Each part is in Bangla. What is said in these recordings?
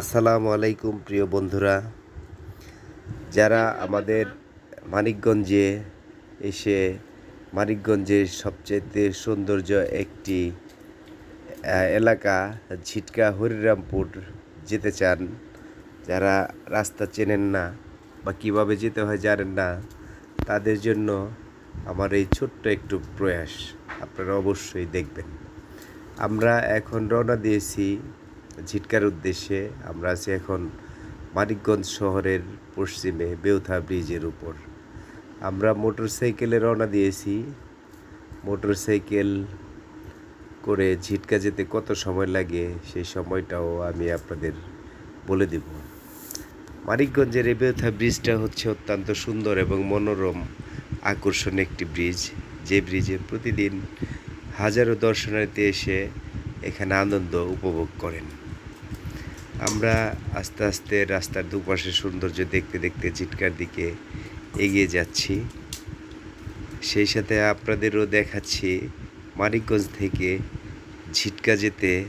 আসসালামু আলাইকুম, প্রিয় বন্ধুরা। যারা আমাদের মানিকগঞ্জে এসে, মানিকগঞ্জের সবচেয়ে সৌন্দর্য একটি এলাকা, ঝিটকা হরিরামপুর যেতে চান, যারা রাস্তা চেনেন না বা কীভাবে যেতে হয় জানেন না, তাদের জন্য আমার এই ছোট্ট একটু প্রয়াস আপনারা অবশ্যই দেখবেন। আমরা এখন রওনা দিয়েছি ঝিটকার উদ্দেশ্যে আমরা আছি এখন মানিকগঞ্জ শহরের পশ্চিমে বেউথা ব্রিজের উপর। আমরা মোটরসাইকেলে রওনা দিয়েছি। মোটরসাইকেল করে ঝিটকা যেতে কত সময় লাগে সেই সময়টাও আমি আপনাদের বলে দেব। মানিকগঞ্জের এই বেউথা ব্রিজটা হচ্ছে অত্যন্ত সুন্দর এবং মনোরম আকর্ষণ একটি ব্রিজ। যে ব্রিজে প্রতিদিন হাজারো দর্শনার্থী এসে এখানে আনন্দ উপভোগ করেন। আমরা আস্তে আস্তে রাস্তার দুপাশের সৌন্দর্য দেখতে দেখতে ঝিটকার দিকে এগিয়ে যাচ্ছি। সেই সাথে আপনাদেরও দেখাচ্ছি মানিকগঞ্জ থেকে ঝিটকা যেতে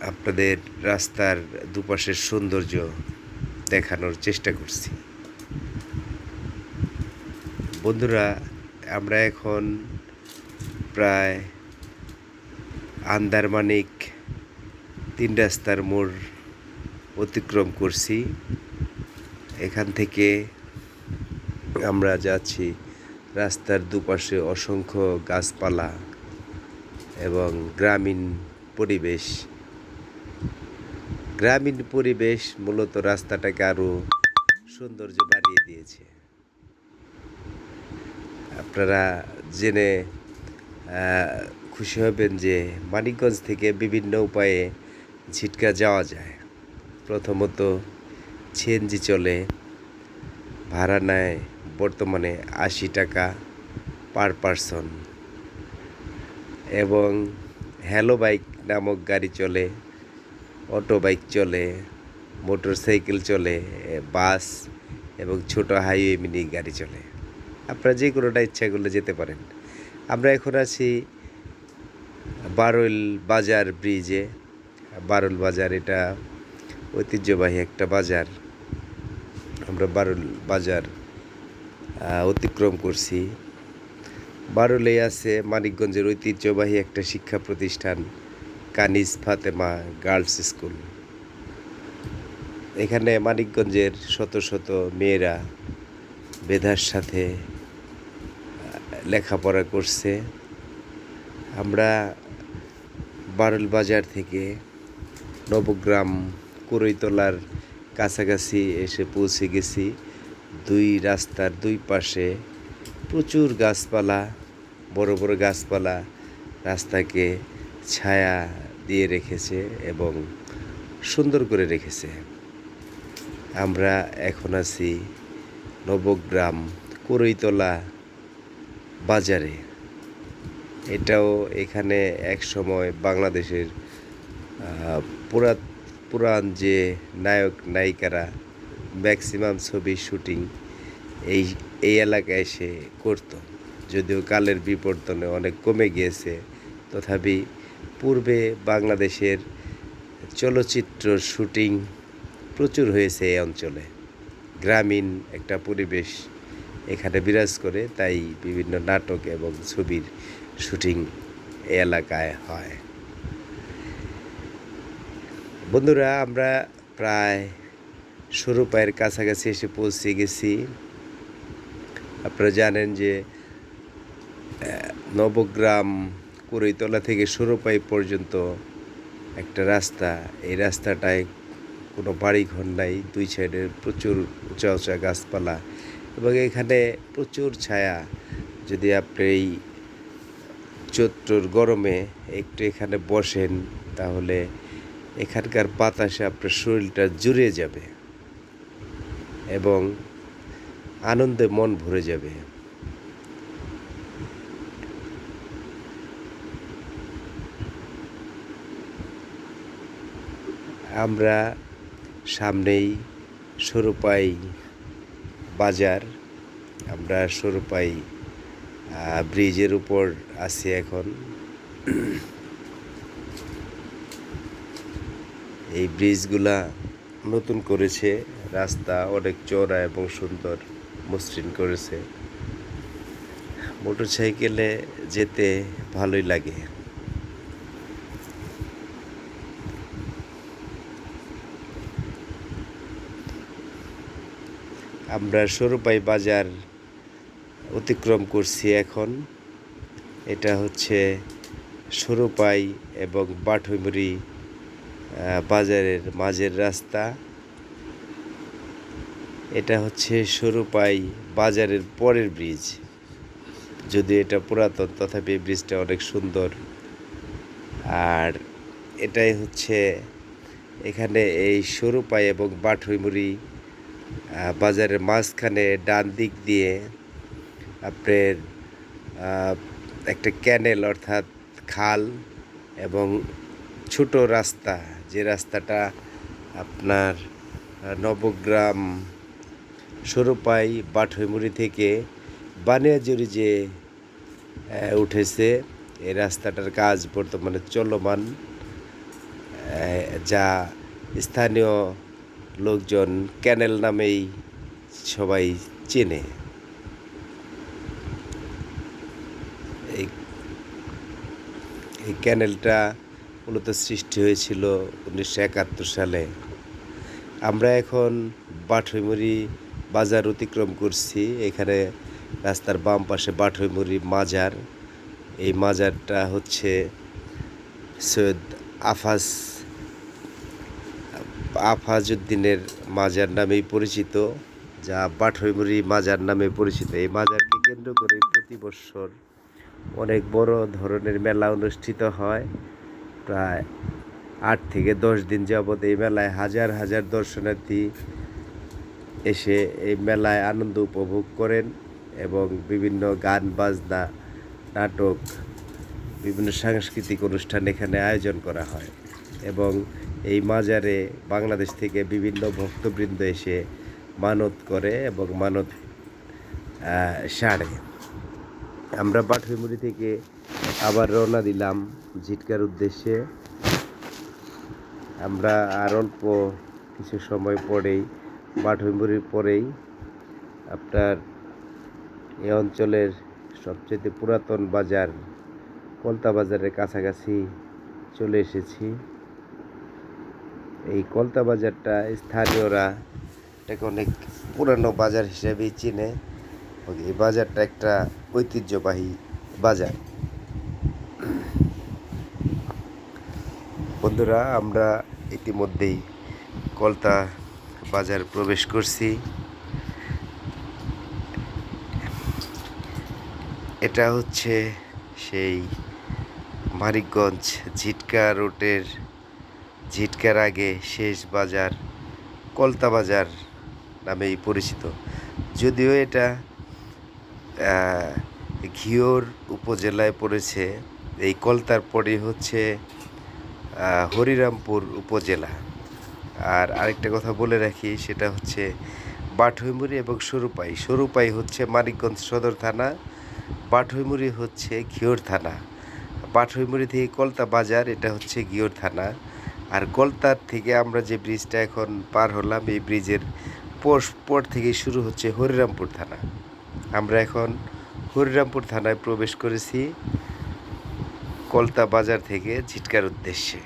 আপনাদের রাস্তার দুপাশের সৌন্দর্য দেখানোর চেষ্টা করছি। বন্ধুরা, আমরা এখন প্রায় আন্দারমানিক তিন রাস্তার মোড় অতিক্রম করছি। এখান থেকে আমরা যাচ্ছি রাস্তার দুপাশে অসংখ্য গাছপালা এবং গ্রামীণ পরিবেশ। গ্রামীণ পরিবেশ মূলত রাস্তাটাকে আরও সৌন্দর্য বাড়িয়ে দিয়েছে। আপনারা জেনে খুশি হবেন যে মানিকগঞ্জ থেকে বিভিন্ন উপায়ে ঝিটকা যাওয়া যায়। প্রথমত সিএনজি চলে। ভাড়া নেয় বর্তমানে আশি টাকা পার পারসন এবং হ্যালো বাইক নামক গাড়ি চলে অটো বাইক চলে মোটর সাইকেল চলে বাস এবং ছোট হাইওয়ে মিনি গাড়ি চলে। আপনারা যে কোনোটা ইচ্ছা করলে যেতে পারেন। আমরা এখন আছি বারোইল বাজার ব্রিজে বারুল বাজার, এটা ঐতিহ্যবাহী একটা বাজার। আমরা বারুল বাজার অতিক্রম করছি। বারুলেই আছে মানিকগঞ্জের ঐতিহ্যবাহী একটা শিক্ষা প্রতিষ্ঠান, কানিজ ফাতেমা গার্লস স্কুল। এখানে মানিকগঞ্জের শত শত মেয়েরা বেধার সাথে লেখাপড়া করছে। আমরা বারুল বাজার থেকে নবগ্রাম কুড়ইতলার কাছাকাছি এসে পৌঁছে গেছি। দুই রাস্তার দুই পাশে প্রচুর গাছপালা, বড় বড় গাছপালা রাস্তাকে ছায়া দিয়ে রেখেছে এবং সুন্দর করে রেখেছে। আমরা এখন আছি নবগ্রাম কুড়ইতলা বাজারে। এটাও এখানে এক সময় বাংলাদেশের পুরা পুরান যে নায়ক, নায়িকারা ম্যাক্সিমাম ছবির শুটিং এই এই এলাকায় এসে করতো। যদিও কালের বিবর্তনে অনেক কমে গিয়েছে, তথাপি পূর্বে বাংলাদেশের চলচ্চিত্র শুটিং প্রচুর হয়েছে এই অঞ্চলে। গ্রামীণ একটা পরিবেশ এখানে বিরাজ করে, তাই বিভিন্ন নাটক এবং ছবির শুটিং এলাকায় হয়। বন্ধুরা, আমরা প্রায় সরু পায়ের কাছাকাছি এসে পৌঁছে গেছি। আপনারা জানেন যে নবগ্রাম কুড়ইতলা থেকে সরুপাই পর্যন্ত একটা রাস্তা। এই রাস্তাটায় কোনো বাড়ি ঘর নাই, দুই সাইডে প্রচুর উঁচা উঁচা গাছপালা এবং এখানে প্রচুর ছায়া। যদি আপনি এই চৈত্রর গরমে একটু এখানে বসেন, তাহলে এখানকার বাতাসে আপনার শরীরটা জুড়ে যাবে এবং আনন্দে মন ভরে যাবে। আমরা সামনেই সরুপাই বাজার, আমরা সরুপাই ব্রিজের উপর আছি এখন। এই ব্রিজগুলা নতুন করেছে, রাস্তা অনেক চওড়া এবং সুন্দর, মসৃণ করেছে। মোটরসাইকেলে যেতে ভালোই লাগে। আমরা সরুপাই বাজার অতিক্রম করছি এখন। এটা হচ্ছে সরুপাই এবং বাঠৈমুড়ি বাজারের মাঝের রাস্তা। এটা হচ্ছে সরুপাই বাজারের পরের ব্রিজ যদি এটা পুরাতন তথাপি ব্রিজটা অনেক সুন্দর। আর এটাই হচ্ছে এখানে এই সরুপাই এবং বাঠৈমুড়ি আহ, বাজারের মাঝখানে ডান দিক দিয়ে আপনার একটা ক্যানেল অর্থাৎ খাল এবং ছোট রাস্তা, যে রাস্তাটা আপনার নবগ্রাম, সরুপাই বাঠৈমুড়ি থেকে বানিয়াজুরি যে উঠেছে, এই রাস্তাটার কাজ বর্তমানে চলমান যা স্থানীয় লোকজন ক্যানেল নামেই সবাই চেনে। এই এই ক্যানেলটা মূলত সৃষ্টি হয়েছিল উনিশশো একাত্তর সালে। আমরা এখন বাঠৈমুড়ি বাজার অতিক্রম করছি। এখানে রাস্তার বাম পাশে বাঠৈমুড়ি মাজার। এই মাজারটা হচ্ছে সৈয়দ আফাজ, আফাজউদ্দিনের মাজার নামেই পরিচিত, যা বাঠৈমুড়ি মাজার নামে পরিচিত। এই মাজারকে কেন্দ্র করে প্রতি বছর অনেক বড় ধরনের মেলা অনুষ্ঠিত হয়। প্রায় আট থেকে দশ দিন যাবৎ এই মেলায় হাজার হাজার দর্শনার্থী এসে এই মেলায় আনন্দ উপভোগ করেন এবং বিভিন্ন গান, বাজনা, নাটক, বিভিন্ন সাংস্কৃতিক অনুষ্ঠান এখানে আয়োজন করা হয় এবং এই মাজারে বাংলাদেশ থেকে বিভিন্ন ভক্তবৃন্দ এসে মানত করে এবং মানত সারে। আমরা বাঠুইমুড়ি থেকে আবার রওনা দিলাম ঝিটকার উদ্দেশ্যে। আমরা আর অল্প কিছু সময় পরেই বাঠুইমুড়ির পরেই আপনার এই অঞ্চলের সবচেয়ে পুরাতন বাজার, কলতা বাজারের কাছাকাছি চলে এসেছি। এই কলতা বাজারটা স্থানীয়রা এটাকে অনেক পুরানো বাজার হিসেবেই চিনে। এই বাজারটা একটা ঐতিহ্যবাহী বাজার। বন্ধুরা, আমরা ইতিমধ্যেই কলতা বাজার প্রবেশ করছি। এটা হচ্ছে সেই মানিকগঞ্জ ঝিটকা রোডের, ঝিটকার আগে শেষ বাজার কলতা বাজার নামেই পরিচিত। যদিও এটা ঘিওর উপজেলায় পড়েছে, এই কলতার পরে হচ্ছে হরিরামপুর উপজেলা। আর আরেকটা কথা বলে রাখি, সেটা হচ্ছে বাঠৈমুড়ি এবং সরুপাই। সরুপাই হচ্ছে মানিকগঞ্জ সদর থানা বাঠৈমুড়ি হচ্ছে ঘিওর থানা। বাঠৈমুড়ি থেকে কলতা বাজার, এটা হচ্ছে ঘিওর থানা। আর কলতার থেকে আমরা যে ব্রিজটা এখন পার হলাম, এই ব্রিজের পর থেকে শুরু হচ্ছে হরিরামপুর থানা। আমরা এখন হরিরামপুর থানায় প্রবেশ করেছি। কলতা বাজার থেকে ঝিটকার উদ্দেশ্যে।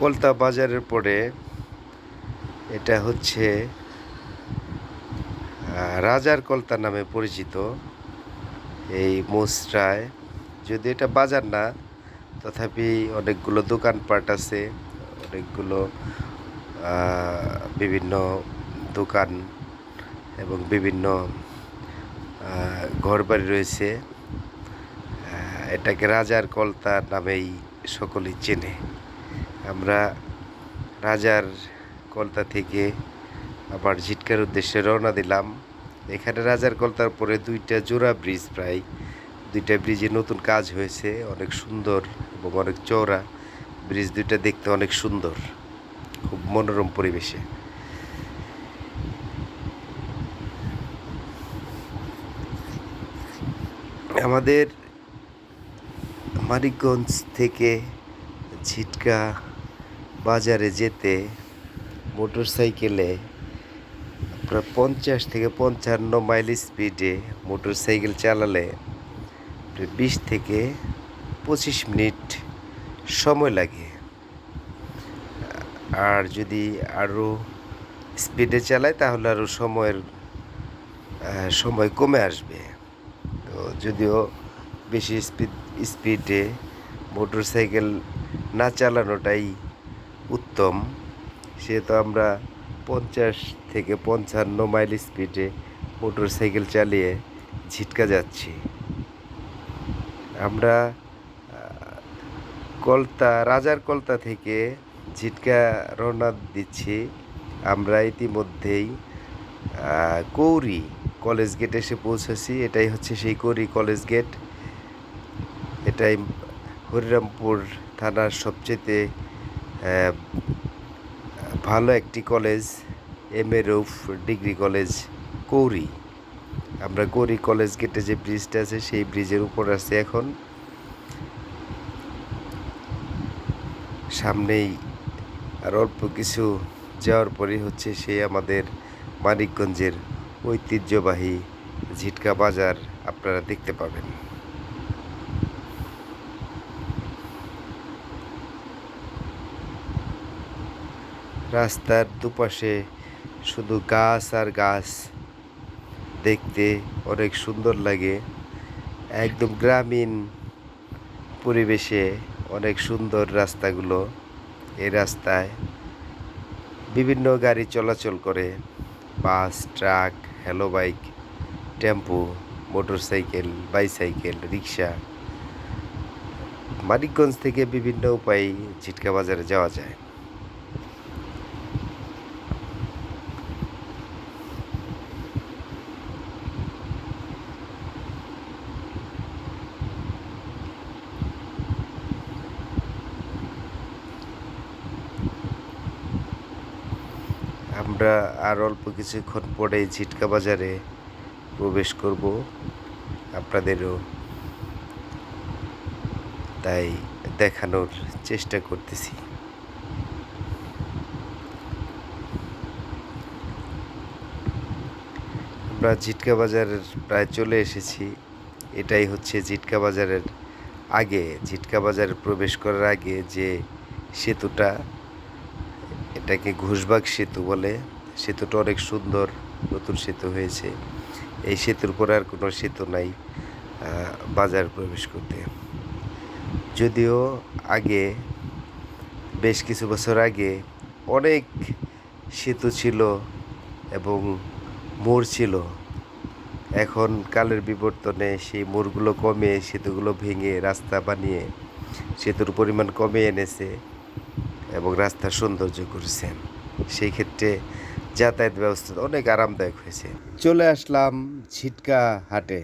কলতা বাজারের পরে এটা হচ্ছে রাজার কলতা নামে পরিচিত এই মুসরায়। যদি এটা বাজার না, তথাপি অনেকগুলো দোকানপাট আছে, অনেকগুলো বিভিন্ন দোকান এবং বিভিন্ন ঘরবাড়ি রয়েছে। এটাকে রাজার কলতা নামেই সকলেই চেনে। আমরা রাজার কলতা থেকে আবার ঝিটকার উদ্দেশ্যে রওনা দিলাম। এখানে রাজার কলতার পরে দুইটা জোড়া ব্রিজ প্রায়, দুইটা ব্রিজে নতুন কাজ হয়েছে, অনেক সুন্দর এবং অনেক চওড়া। ব্রিজ দুইটা দেখতে অনেক সুন্দর, খুব মনোরম পরিবেশে। আমাদের মানিকগঞ্জ থেকে ঝিটকা বাজারে যেতে মোটর সাইকেলে প্রায় পঞ্চাশ থেকে পঞ্চান্ন মাইল স্পিডে মোটর সাইকেল চালালে বিশ থেকে পঁচিশ মিনিট সময় লাগে। আর যদি আরও স্পিডে চালায় তাহলে আরও সময়ের সময় কমে আসবে। যদিও বেশি স্পিড স্পিডে মোটর সাইকেল না চালানোটাই উত্তম। সেহেতু আমরা পঞ্চাশ থেকে পঞ্চান্ন মাইল স্পিডে মোটর সাইকেল চালিয়ে ঝিটকা যাচ্ছি। আমরা কলতা, রাজার কলতা থেকে ঝিটকা রওনা দিচ্ছি। আমরা ইতিমধ্যেই কৌরি কলেজ গেট এসে পৌঁছেছি। এটাই হচ্ছে সেই কৌরি কলেজ গেট। এটাই হরিরামপুর থানার সবচেয়ে ভালো একটি college, M A Rouf degree college, Kouri. আমরা কৌরি কলেজ গেটে যে ব্রিজটা আছে, সেই ব্রিজের উপর আছে এখন। সামনেই আর অল্প কিছু যাওয়ার পরেই হচ্ছে সেই আমাদের মানিকগঞ্জের ঐতিহ্যবাহী ঝিটকা বাজার আপনারা দেখতে পাবেন। রাস্তার দুপাশে শুধু গাছ আর গাছ। দেখতে অনেক সুন্দর লাগে। একদম গ্রামীণ পরিবেশে অনেক সুন্দর রাস্তাগুলো। এই রাস্তায় বিভিন্ন গাড়ি চলাচল করে। Bus, truck hello bike, tempo, motorcycle, bicycle, রিক্সা। মানিকগঞ্জ থেকে বিভিন্ন উপায়ে ঝিটকা বাজারে যাওয়া যায়। আমরা আর অল্প কিছুক্ষণ পরে ঝিটকা বাজারে প্রবেশ করব। আপনাদেরও তাই দেখানোর চেষ্টা করতেছি। আমরা ঝিটকা বাজারের প্রায় চলে এসেছি। এটাই হচ্ছে ঝিটকা বাজারের আগে। ঝিটকা বাজারে প্রবেশ করার আগে যে সেতুটা, এটাকে ঘুষবাগ সেতু বলে। সেতুটা অনেক সুন্দর। নতুন সেতু হয়েছে। এই সেতুর পর আর কোনো সেতু নাই বাজার প্রবেশ করতে। যদিও আগে, বেশ কিছু বছর আগে অনেক সেতু ছিল এবং মোড় ছিল। এখন কালের বিবর্তনে সেই মোড়গুলো কমে, সেতুগুলো ভেঙে রাস্তা বানিয়ে সেতুর পরিমাণ কমে এনেছে এবং রাস্তার সৌন্দর্য করেছে। সেই ক্ষেত্রে যাতায়াত ব্যবস্থা অনেক আরামদায়ক হয়েছে। চলে আসলাম ঝিটকা হাটে।